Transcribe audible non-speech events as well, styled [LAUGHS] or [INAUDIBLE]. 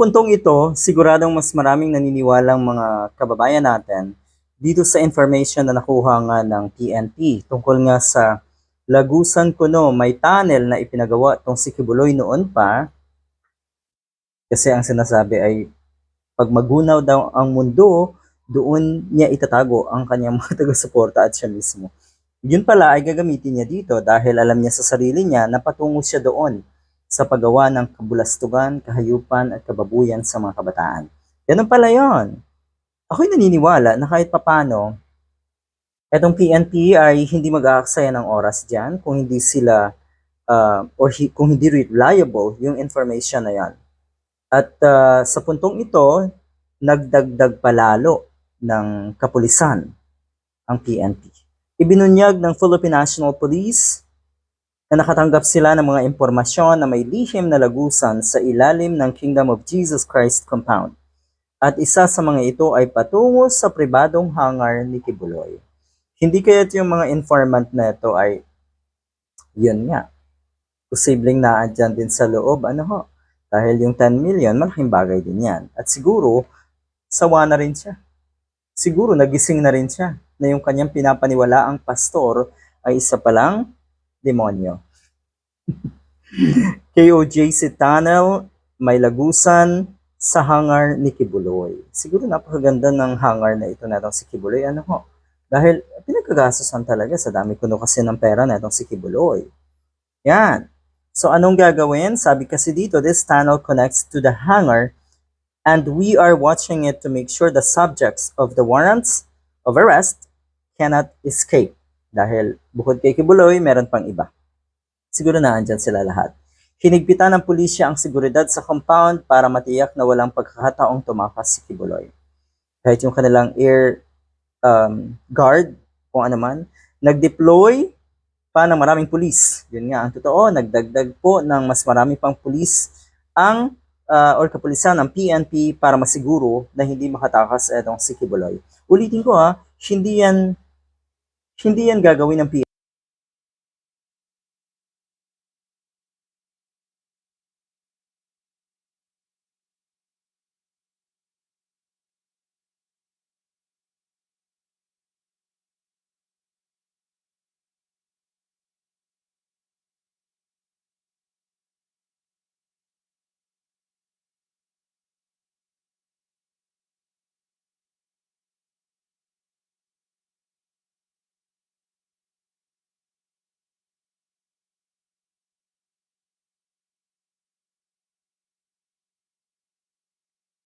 puntong ito, siguradong mas maraming naniniwalang mga kababayan natin dito sa information na nakuha nga ng PNP tungkol nga sa Lagusan Kuno, may tunnel na ipinagawa tong si Kibuloy noon pa kasi ang sinasabi ay pag magunaw daw ang mundo, doon niya itatago ang kanyang [LAUGHS] mga taga-suporta at siya mismo. Yun pala ay gagamitin niya dito dahil alam niya sa sarili niya na patungo siya doon sa paggawa ng kabulastugan, kahayupan at kababuyan sa mga kabataan. Ganun pala yon. Ako'y naniniwala na kahit papano, etong PNP ay hindi mag-aaksaya ng oras dyan kung hindi sila uh, or hi- kung hindi reliable yung information na yan. At uh, sa puntong ito, nagdagdag palalo ng kapulisan ang PNP. Ibinunyag ng Philippine National Police na nakatanggap sila ng mga impormasyon na may lihim na lagusan sa ilalim ng Kingdom of Jesus Christ compound. At isa sa mga ito ay patungo sa pribadong hangar ni Kibuloy. Hindi kaya't yung mga informant na ito ay, yun nga, posibleng naadyan din sa loob, ano ho, dahil yung 10 million, malaking bagay din yan. At siguro, sawa na rin siya. Siguro, nagising na rin siya na yung kanyang pinapaniwala ang pastor ay isa palang demonyo. [LAUGHS] KOJC Tunnel, may lagusan sa hangar ni Kibuloy. Siguro napakaganda ng hangar na ito na si Kibuloy. Ano ho? Dahil pinagkagastosan talaga sa dami kuno kasi ng pera na si Kibuloy. Yan. So anong gagawin? Sabi kasi dito, this tunnel connects to the hangar and we are watching it to make sure the subjects of the warrants of arrest cannot escape. Dahil bukod kay Kibuloy, meron pang iba. Siguro na andyan sila lahat. Hinigpitan ng pulisya ang seguridad sa compound para matiyak na walang pagkakataong tumakas si Kibuloy. Kahit yung kanilang air um, guard, kung ano man, nag-deploy pa ng maraming pulis. Yun nga, ang totoo, nagdagdag po ng mas marami pang pulis ang uh, or kapulisan ng PNP para masiguro na hindi makatakas itong si Kibuloy. Ulitin ko ha, hindi yan hindi yan gagawin ng PNP